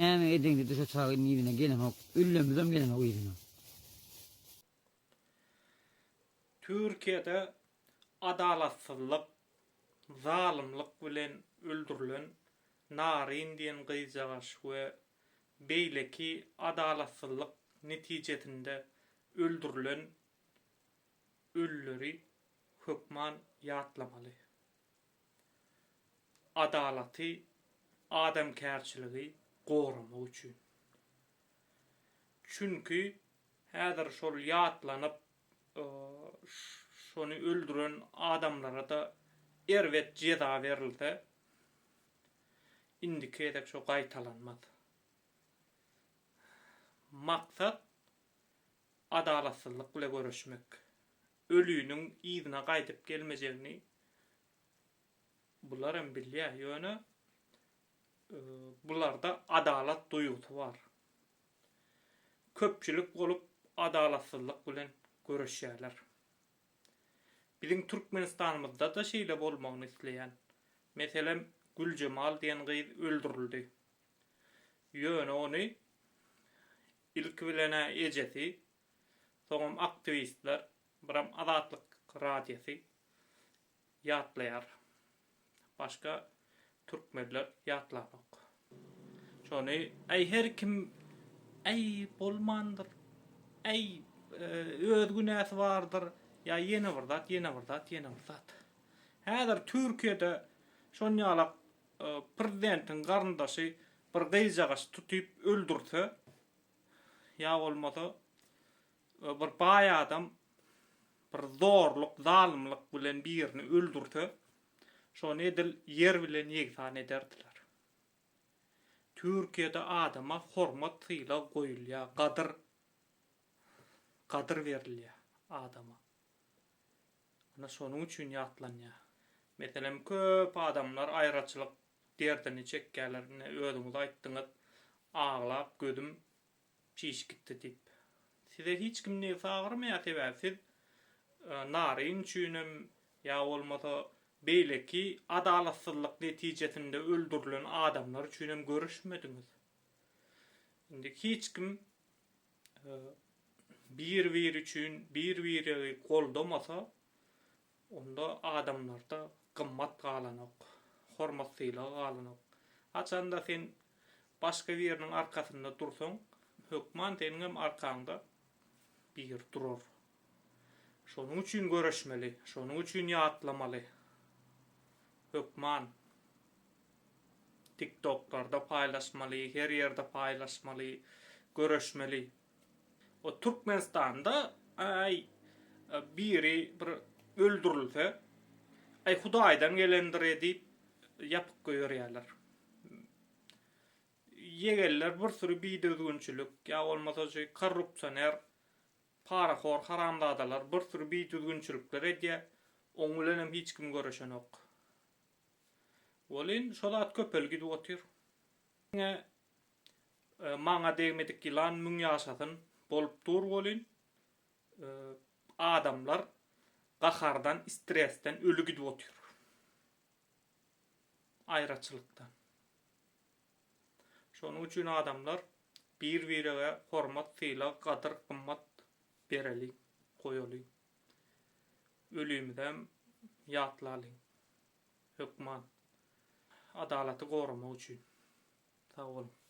Näme edin de çağı nivine gelen hok. Üllümüzüm gelen hok ýerine. Türkiýede adalatsızlyk, zalymlyk bilen öldürilen narin diýen gyzagaş we beýleki adalatsızlyk netijesinde öldürilen ölleri hökman ýatlamaly. Adalaty adam goramak üçin. Çünkü häzir şol ýatlanyp şonu öldüren adamlara da erwet ceza verildi. Indiki edek şo gaýtalanmaz. Maksat adalatsızlyk bilen görüşmek. Ölüýüniň ýzyna gaýdyp gelmejegini bular hem bilýär. Ýöne eee, bularda adalat duýgusy bar. Köpçülik bolup adalatsızlyk bilen görüşýärler. Bizim Türkmenistanymyzda da şeýle bolmagyny isleýän. Meselem Gülcemal diýen gyz öldürildi. Ýöne ony ilk bilene ejesi, soňam aktivistler, biram azatlyk radiýasy ýatlaýar. Başga türkmenler ýatlamak. Şonu ay her kim ay bolmandyr. Ay e, öz günäsi bardyr. Ya ýene bir zat, ýene bir zat, ýene bir zat. Häzir Türkiýede şonýalak e, prezidentiň garyndaşy bir gyzagaş tutup öldürse, ya bolmasa e, bir baý adam bir zorluk, zalymlyk bilen birini öldürse, şonu edil yer bilen ýeksan ederdiler. Türkiýede adama hormat syla goýulýar, gadyr gadyr berilýär adama. Ana şonuň üçin ýatlanýar. Meselem köp adamlar aýraçylyk derdini çekkäler, ne özüňiz aýtdyňyz, ağlap gözüm şiş gitdi dip. Size hiç kim ne sagyrmaýar sebäp siz narin üçinem ýa bolmasa beýleki adalatsızlyk netijesinde öldürilen adamlar üçinem görüşmediňiz. Indi hiç kim e, bir bir üçün bir biri goldamasa onda adamlarda gymmat galanok, hormatsyla galanok. Açanda sen başka birinin arkasında dursan, hökman senin hem arkanda bir durur. Şonun üçün görüşmeli, şonun üçün ýatlamaly. Hökman TikTok'larda paylaşmaly, her yerde paylaşmaly, görüşmeli. O Türkmenistan'da ay biri bir öldürülse ay Hudaýdan gelendir edip yapıp goýarýarlar. Yegeller bir sürü biýdüzgünçilik, ya olmasa şey korrupsioner, paraxor, haramdadalar bir sürü biýdüzgünçilikler edýär. Oň bilen hem hiç kim görüşen ok. Bolin şolat köpel gidip otyr. Ne e, maňa degmedik ýylan müň ýaşasyn bolup dur bolin. E, adamlar gahardan, stresden ölü gidip otyr. Aýraçylykdan. Şonuň üçin adamlar bir-birine hormat, syla, gadyr, gymmat bereli, goýaly. Ölümden ýatlaly. Hökman adalaty goramak üçin. Sag bolun.